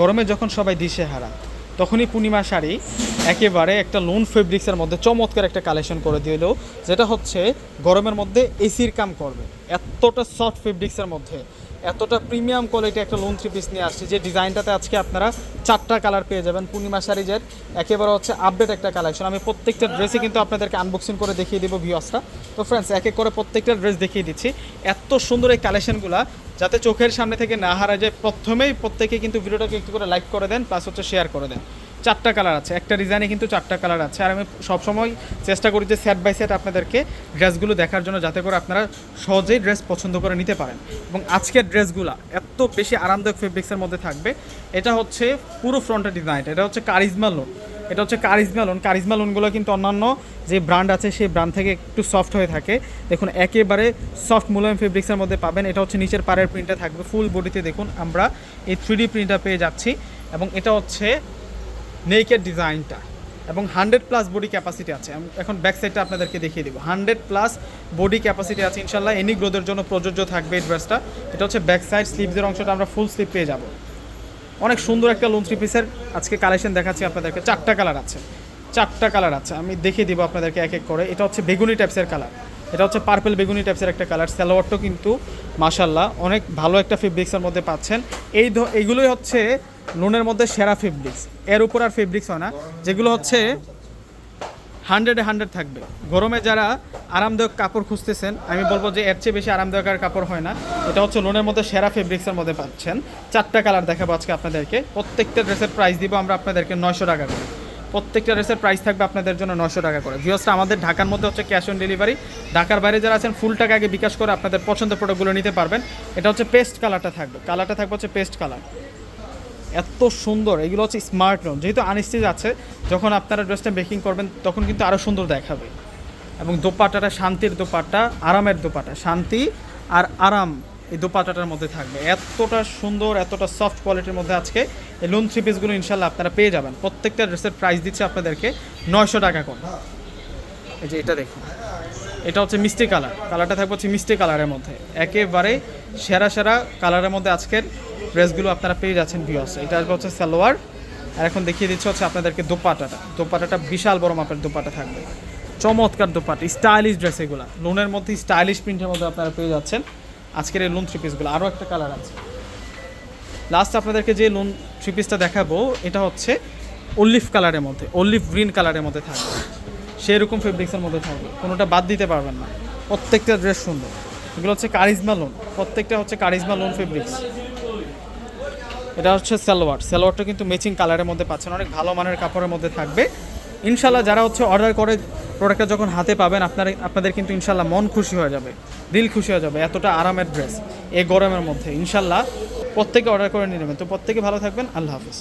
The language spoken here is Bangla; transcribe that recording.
গরমে যখন সবাই দিশে হারা তখনই পূর্ণিমা শাড়ি একেবারে একটা লোন ফেব্রিক্সের মধ্যে চমৎকার একটা কালেকশন করে দিল, যেটা হচ্ছে গরমের মধ্যে এসির কাম করবে। এতটা সফট ফেব্রিক্সের মধ্যে, এতটা প্রিমিয়াম কোয়ালিটি একটা লোন থ্রি পিস নিয়ে আসছে, যে ডিজাইনটাতে আজকে আপনারা চারটা কালার পেয়ে যাবেন। পূর্ণিমা শাড়িজের একেবারে হচ্ছে আপডেট একটা কালেকশন আমি প্রত্যেকটা ড্রেসে কিন্তু আপনাদেরকে আনবক্সিং করে দেখিয়ে দেবো ভিউসটা তো ফ্রেন্ডস এক এক করে প্রত্যেকটা ড্রেস দেখিয়ে দিচ্ছি। এত সুন্দর এই কালেকশনগুলো যাতে চোখের সামনে থেকে না হারা যায়, প্রথমেই প্রত্যেকে কিন্তু ভিডিওটাকে একটু করে লাইক করে দেন প্লাস হচ্ছে শেয়ার করে দেন। চারটা কালার আছে। একটা ডিজাইনে কিন্তু চারটা কালার আছে। আর আমি সবসময় চেষ্টা করি যে সেট বাই সেট আপনাদেরকে ড্রেসগুলো দেখার জন্য যাতে করে আপনারা সহজেই ড্রেস পছন্দ করে নিতে পারেন। এবং আজকের ড্রেসগুলো এত বেশি আরামদায়ক ফেব্রিক্সের মধ্যে থাকবে। এটা হচ্ছে পুরো ফ্রন্টের ডিজাইন এটা হচ্ছে কারিজমা লোন এটা হচ্ছে কারিজমা লোন কারিজমা লোনগুলো কিন্তু অন্যান্য যে ব্র্যান্ড আছে, সেই ব্র্যান্ড থেকে একটু সফট হয়ে থাকে। দেখুন, একেবারে সফট মুলায়ম ফেব্রিক্সের মধ্যে পাবেন। এটা হচ্ছে নিচের পাড়ের প্রিন্টটা থাকবে। ফুল বডিতে দেখুন, আমরা এই থ্রি ডি প্রিন্টটা পেয়ে যাচ্ছি। এবং এটা হচ্ছে নেকের ডিজাইনটা এবং হান্ড্রেড প্লাস বডি ক্যাপাসিটি আছে। এখন ব্যাক সাইডটা আপনাদেরকে দেখিয়ে দেবো। হান্ড্রেড প্লাস বডি ক্যাপাসিটি আছে ইনশাল্লাহ। এনি গ্রোথের জন্য প্রযোজ্য থাকবে এই ড্রেসটা এটা হচ্ছে ব্যাক সাইড স্লিভসের অংশটা আমরা ফুল স্লিভ পেয়ে যাব। অনেক সুন্দর একটা লোন পিসের আজকে কালেকশন দেখাচ্ছি আপনাদেরকে। চারটা কালার আছে। চারটা কালার আছে। আমি দেখিয়ে দিব আপনাদেরকে এক এক করে। এটা হচ্ছে বেগুনি টাইপসের কালার এটা হচ্ছে পার্পেল বেগুনি টাইপসের একটা কালার স্যালোয়ারটাও কিন্তু মাশাল্লাহ অনেক ভালো একটা ফেব্রিক্সের মধ্যে পাচ্ছেন। এই এইগুলোই হচ্ছে লোনের মধ্যে সেরা ফেব্রিক্স। এর উপর আর ফেব্রিক্স হয় না, যেগুলো হচ্ছে হান্ড্রেডে হান্ড্রেড থাকবে। গরমে যারা আরামদায়ক কাপড় খুঁজতেছেন, আমি বলব যে এর চেয়ে বেশি আরামদায়ক আর কাপড় হয় না। এটা হচ্ছে লোনের মধ্যে সেরা ফেব্রিক্সের মধ্যে পাচ্ছেন। চারটা কালার দেখাবো আজকে আপনাদেরকে। প্রত্যেকটা ড্রেসের প্রাইস দিব আমরা আপনাদেরকে নয়শো টাকা করে। প্রত্যেকটা ড্রেসের প্রাইস থাকবে আপনাদের জন্য নয়শো টাকা করে। ভিউসটা আমাদের ঢাকার মধ্যে হচ্ছে ক্যাশ অন ডেলিভারি ঢাকার বাইরে যারা আছেন ফুল টাকা আগে বিকাশ করে আপনাদের পছন্দের প্রোডাক্টগুলো নিতে পারবেন। এটা হচ্ছে পেস্ট কালারটা থাকবে। কালারটা থাকবে হচ্ছে পেস্ট কালার এত সুন্দর, এগুলো হচ্ছে স্মার্ট লোন যেহেতু আনস্টিচ আছে, যখন আপনারা ড্রেসটা বেকিং করবেন, তখন কিন্তু আরও সুন্দর দেখাবে। এবং দোপাটাটা শান্তির দোপাট্টা, আরামের দোপাটা শান্তি আর আরাম এই দোপাটাটার মধ্যে থাকবে। এতটা সুন্দর, এতটা সফট কোয়ালিটির মধ্যে আজকে এই লোন থ্রি পিসগুলো ইনশাল্লাহ আপনারা পেয়ে যাবেন। প্রত্যেকটা ড্রেসের প্রাইস দিচ্ছে আপনাদেরকে নয়শো টাকা করে। এই যে এটা দেখুন। এটা হচ্ছে মিষ্টি কালার। কালারটা থাকবে হচ্ছে মিষ্টি কালারের মধ্যে। একেবারে সেরা সেরা কালারের মধ্যে আজকের ড্রেসগুলো আপনারা পেয়ে যাচ্ছেন ভিউয়ার্স এটা আসবে হচ্ছে সালোয়ার। আর এখন দেখিয়ে দিচ্ছে হচ্ছে আপনাদেরকে দোপাটাটা দোপাটাটা বিশাল বড় মাপের দোপাটা থাকবে। চমৎকার দোপাটা স্টাইলিশ ড্রেস এগুলো। লোনের মধ্যে স্টাইলিশ প্রিন্টের মধ্যে আপনারা পেয়ে যাচ্ছেন। আজকের এই লোন থ্রি পিসগুলো আরও একটা কালার আছে। লাস্ট আপনাদেরকে যে লোন থ্রি পিসটা দেখাবো, এটা হচ্ছে অলিভ কালারের মধ্যে অলিভ গ্রিন কালারের মধ্যে থাকবে। সেরকম ফেব্রিক্সের মধ্যে থাকবে। কোনোটা বাদ দিতে পারবেন না। প্রত্যেকটা ড্রেস সুন্দর। এগুলো হচ্ছে কারিজমা লোন প্রত্যেকটা হচ্ছে কারিজমা লোন ফেব্রিক্স এটা হচ্ছে সালোয়ার। সালোয়ারটা কিন্তু ম্যাচিং কালারের মধ্যে পাচ্ছেন। অনেক ভালো মানের কাপড়ের মধ্যে থাকবে। ইনশাল্লাহ যারা হচ্ছে অর্ডার করে প্রোডাক্টটা যখন হাতে পাবেন, আপনার, আপনাদের কিন্তু ইনশাল্লাহ মন খুশি হয়ে যাবে, দিল খুশি হয়ে যাবে এতটা আরামের ড্রেস এই গরমের মধ্যে। ইনশাল্লাহ প্রত্যেকে অর্ডার করে নিয়ে নেবেন। তো প্রত্যেকে ভালো থাকবেন। আল্লাহ হাফিজ।